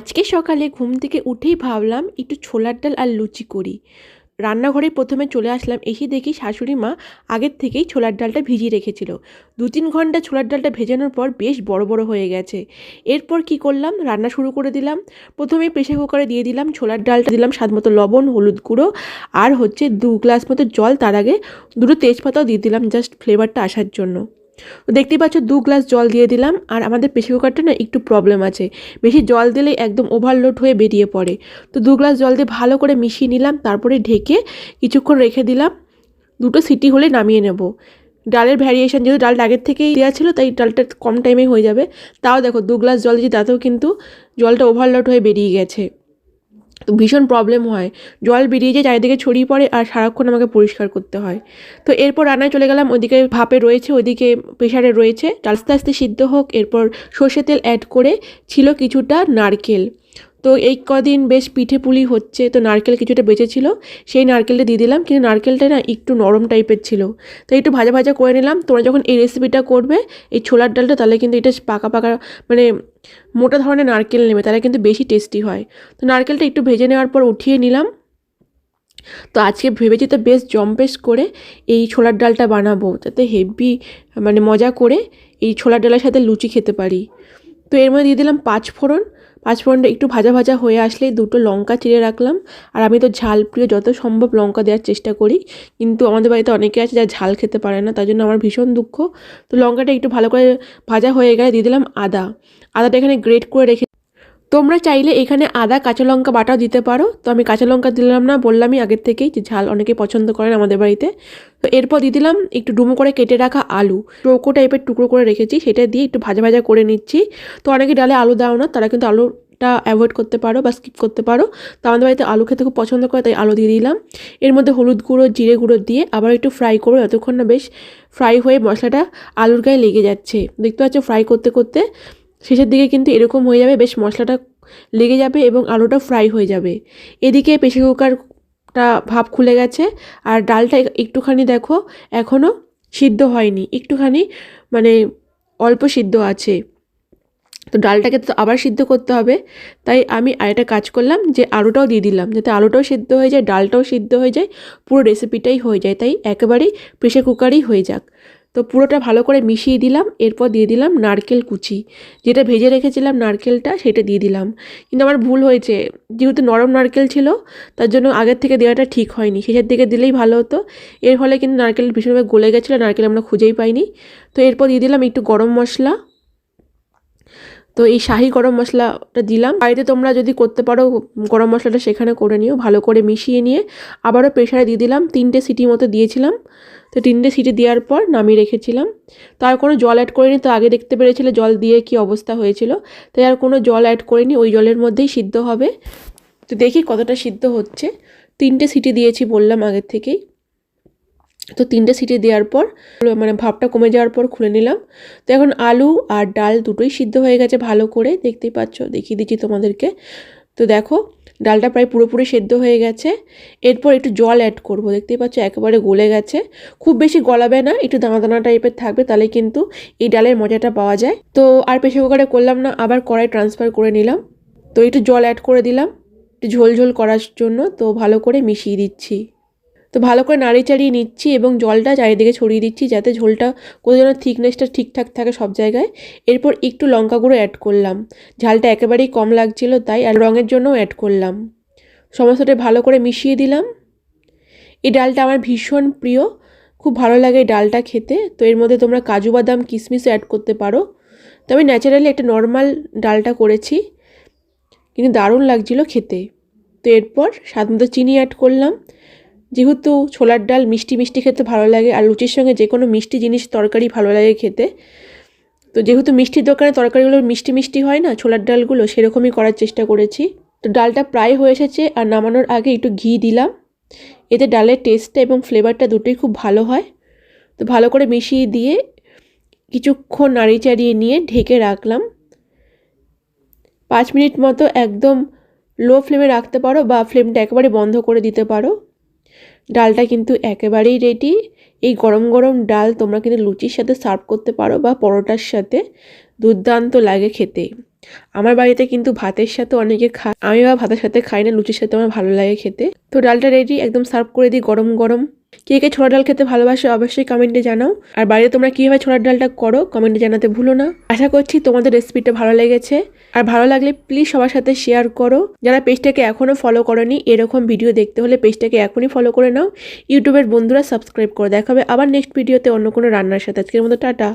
আজকে সকালে ঘুম থেকে উঠেই ভাবলাম একটু ছোলার ডাল আর লুচি করি। রান্নাঘরে প্রথমে চলে আসলাম, এসে দেখি শাশুড়ি মা আগের থেকেই ছোলার ডালটা ভিজিয়ে রেখেছিল। দু তিন ঘণ্টা ছোলার ডালটা ভেজানোর পর বেশ বড় বড় হয়ে গেছে। এরপর কি করলাম? রান্না শুরু করে দিলাম। প্রথমে প্রেশার কুকারে দিয়ে দিলাম ছোলার ডালটা দিলাম স্বাদ মতো লবণ, হলুদ গুঁড়ো আর হচ্ছে দু গ্লাস মতো জল। তার আগে দুটো তেজপাতাও দিয়ে দিলাম জাস্ট ফ্লেভারটা আসার জন্য। তো দেখতেই পাচ্ছ, দু গ্লাস জল দিয়ে দিলাম। আর আমাদের প্রেশার কুকারটা না একটু প্রবলেম আছে। বেশি জল দিলেই একদম ওভারলোড হয়ে বেরিয়ে পড়ে। তো দু গ্লাস জল দিয়ে ভালো করে মিশিয়ে নিলাম, তারপরে ঢেকে কিছুক্ষণ রেখে দিলাম। দুটো সিটি হলে নামিয়ে নেব। ডালের ভ্যারিয়েশন যেহেতু ডালটা আগের থেকেই দেওয়া ছিল, তাই ডালটা কম টাইমে হয়ে যাবে। তাও দেখো, দু গ্লাস জল দিয়ে তাতেও কিন্তু জলটা ওভারলোড হয়ে বেরিয়ে গেছে। ভীষণ প্রবলেম হয়। জল বেরিয়ে যায়, চারিদিকে ছড়িয়ে পড়ে আর সারাক্ষণ আমাকে পরিষ্কার করতে হয়। তো এরপর রান্নায় চলে গেলাম, ওইদিকে ভাপে রয়েছে ওদিকে প্রেশারে রয়েছে। আস্তে আস্তে সিদ্ধ হোক, এরপর সর্ষে তেল অ্যাড করে ছিল কিছুটা নারকেল। তো এই কদিন বেশ পিঠে পুলি হচ্ছে, তো নারকেল কিছুটা বেঁচেছিল। সেই নারকেলটা দিয়ে দিলাম, কিন্তু নারকেলটা না একটু নরম টাইপের ছিল। তো একটু ভাজা ভাজা করে নিলাম, তোমরা যখন এই রেসিপিটা করবে, এই ছোলার ডালটা, তাহলে কিন্তু এটা পাকা পাকা মানে মোটা ধরনের নারকেল নেবে, তাহলে কিন্তু বেশি টেস্টি হয়। তো নারকেলটা একটু ভেজে নেওয়ার পর উঠিয়ে নিলাম। তো আজকে ভেবেছি তো বেশ জম্পেশ করে এই ছোলার ডালটা বানাবো যাতে হেভি মানে মজা করে এই ছোলার ডালের সাথে লুচি খেতে পারি। তো এর মধ্যে দিয়ে দিলাম পাঁচ ফোড়ন পাঁচ ফোড়নটা একটু ভাজা ভাজা হয়ে আসলে দুটো লঙ্কা চিড়ে রাখলাম। আর আমি তো ঝাল প্রিয়, যত সম্ভব লঙ্কা দেওয়ার চেষ্টা করি। কিন্তু আমাদের বাড়িতে অনেকে আছে যা ঝাল খেতে পারে না, তার জন্য আমার ভীষণ দুঃখ। তো লঙ্কাটা একটু ভালো করে ভাজা হয়ে গেলে দিয়ে দিলাম আদা। আদাটা এখানে গ্রেট করে রেখে তোমরা চাইলে এখানে আদা, কাঁচা লঙ্কা বাটাও দিতে পারো। তো আমি কাঁচা লঙ্কা দিলাম না, বললামই আগের থেকেই যে ঝাল অনেকে পছন্দ করেন আমাদের বাড়িতে। তো এরপর দিয়ে দিলাম একটু ডুমো করে কেটে রাখা আলু। চৌকো টাইপের টুকরো করে রেখেছি, সেটা দিয়ে একটু ভাজা ভাজা করে নিচ্ছি। তো অনেকে ডালে আলু দাও না, তারা কিন্তু আলুটা অ্যাভয়েড করতে পারো বা স্কিপ করতে পারো। তো আমাদের বাড়িতে আলু খেতে খুব পছন্দ করে, তাই আলু দিয়ে দিলাম। এর মধ্যে হলুদ গুঁড়ো, জিরে গুঁড়ো দিয়ে আবার একটু ফ্রাই করো যতক্ষণ না বেশ ফ্রাই হয়ে মশলাটা আলুর গায়ে লেগে যাচ্ছে। দেখতে পাচ্ছ ফ্রাই করতে করতে শেষের দিকে কিন্তু এরকম হয়ে যাবে, বেশ মশলাটা লেগে যাবে এবং আলুটা ফ্রাই হয়ে যাবে। এদিকে প্রেশার কুকারটা ভাপ খুলে গেছে আর ডালটা একটুখানি দেখো এখনও সিদ্ধ হয়নি। একটুখানি মানে অল্প সিদ্ধ আছে। তো ডালটাকে তো আবার সিদ্ধ করতে হবে। তাই আমি আরেকটা কাজ করলাম যে আলুটাও দিয়ে দিলাম। যাতে আলুটাও সিদ্ধ হয়ে যায়, ডালটাও সিদ্ধ হয়ে যায়, পুরো রেসিপিটাই হয়ে যায়। তাই একেবারেই প্রেশার কুকারই হয়ে যাক। তো পুরোটা ভালো করে মিশিয়ে দিলাম, এরপর দিয়ে দিলাম নারকেল কুচি। যেটা ভেজে রেখেছিলাম নারকেলটা সেটা দিয়ে দিলাম। কিন্তু আমার ভুল হয়েছে, যেহেতু নরম নারকেল ছিল, তার জন্য আগের থেকে দেওয়াটা ঠিক হয়নি। শেষের দিকে দিলেই ভালো হতো। এর ফলে কিন্তু নারকেল ভীষণভাবে গলে গেছিল, নারকেল আমরা খুঁজেই পাইনি। তো এরপর দিয়ে দিলাম একটু গরম মশলা। তো এই শাহি গরম মশলাটা দিলাম। বাড়িতে তোমরা যদি করতে পারো, গরম মশলাটা সেখানে করে নিও, ভালো করে মিশিয়ে নিয়ে আবারও প্রেশারে দিয়ে দিলাম। তিনটে সিটি মতো দিয়েছিলাম। তো তিনটে সিটি দেওয়ার পর নামিয়ে রেখেছিলাম। তো আর কোনো জল অ্যাড করিনি, তো আগে দেখতে পেরেছিলে জল দিয়ে কি অবস্থা হয়েছিল। তাই আর কোনো জল অ্যাড করিনি, ওই জলের মধ্যেই সিদ্ধ হবে। তো দেখি কতটা সিদ্ধ হচ্ছে। তিনটে সিটি দিয়েছি বললাম আগের থেকেই। তো তিনটে সিটি দেওয়ার পর মানে ভাবটা কমে যাওয়ার পর খুলে নিলাম। তো এখন আলু আর ডাল দুটোই সিদ্ধ হয়ে গেছে ভালো করে, দেখতেই পাচ্ছ? দেখিয়ে দিচ্ছি তোমাদেরকে। তো দেখো, ডালটা প্রায় পুরোপুরি সেদ্ধ হয়ে গেছে। এরপর একটু জল অ্যাড করব, দেখতেই পাচ্ছ? একেবারে গলে গেছে। খুব বেশি গলাবে না, একটু দানা দানা টাইপের থাকবে, তাহলে কিন্তু এই ডালের মজাটা পাওয়া যায়। তো আর প্রেশার কুকারে করলাম না, আবার কড়াই ট্রান্সফার করে নিলাম। তো একটু জল অ্যাড করে দিলাম, একটু ঝোল ঝোল করার জন্য, তো ভালো করে মিশিয়ে দিচ্ছি। তো ভালো করে নাড়ি চাড়িয়ে নিচ্ছি এবং জলটা চারিদিকে ছড়িয়ে দিচ্ছি যাতে ঝোলটা কোথাও যেন থিকনেসটা ঠিকঠাক থাকে সব জায়গায়। এরপর একটু লঙ্কা গুঁড়ো অ্যাড করলাম। ঝালটা একেবারেই কম লাগছিল তাই আর রঙের জন্যও অ্যাড করলাম। সমস্তটা ভালো করে মিশিয়ে দিলাম। এই ডালটা আমার ভীষণ প্রিয়। খুব ভালো লাগে এই ডালটা খেতে। তো এর মধ্যে তোমরা কাজু বাদাম কিশমিশও অ্যাড করতে পারো। তো আমি ন্যাচারালি একটা নর্মাল ডালটা করেছি। কিন্তু দারুণ লাগছিল খেতে। তো এরপর স্বাদ মতো চিনি অ্যাড করলাম। যেহেতু ছোলার ডাল মিষ্টি মিষ্টি খেতে ভালো লাগে আর লুচির সঙ্গে যে কোনো মিষ্টি জিনিস তরকারি ভালো লাগে খেতে, তো যেহেতু মিষ্টির দোকানে তরকারিগুলো মিষ্টি মিষ্টি হয় না, ছোলার ডালগুলো সেরকমই করার চেষ্টা করেছি। তো ডালটা প্রায় হয়ে এসেছে আর নামানোর আগে একটু ঘি দিলাম। এতে ডালের টেস্টটা এবং ফ্লেভারটা দুটোই খুব ভালো হয়। তো ভালো করে মিশিয়ে দিয়ে কিছুক্ষণ নাড়ি চাড়িয়ে নিয়ে ঢেকে রাখলাম। পাঁচ মিনিট মতো একদম লো ফ্লেমে রাখতে পারো বা ফ্লেমটা একেবারে বন্ধ করে দিতে পারো। ডালটা কিন্তু একেবারেই রেডি এই গরম গরম ডাল তোমরা কিন্তু লুচির সাথে সার্ভ করতে পারো বা পরোটার সাথে। দুর্দান্ত লাগে খেতে। আমার বাড়িতে কিন্তু ভাতের সাথে অনেকে খায়। আমি বা ভাতের সাথে খাই না, লুচির সাথে আমার ভালো লাগে খেতে। তো ডালটা রেডি একদম সার্ভ করে দিই গরম গরম। কে কে ছোলার ডাল খেতে ভালোবাসে অবশ্যই কমেন্টে জানাও। আর বাড়িতে তোমরা কীভাবে ছোলার ডালটা করো কমেন্টে জানাতে ভুলো না। আশা করছি তোমাদের রেসিপিটা ভালো লেগেছে। আর ভালো লাগলে প্লিজ সবার সাথে শেয়ার করো। যারা পেজটাকে এখনও ফলো করনি, এরকম ভিডিও দেখতে হলে পেজটাকে এখনই ফলো করে নাও। ইউটিউবের বন্ধুরা সাবস্ক্রাইব করে দেখাবে। আবার নেক্সট ভিডিওতে অন্য কোনো রান্নার সাথে। আজকের মতো টাটা।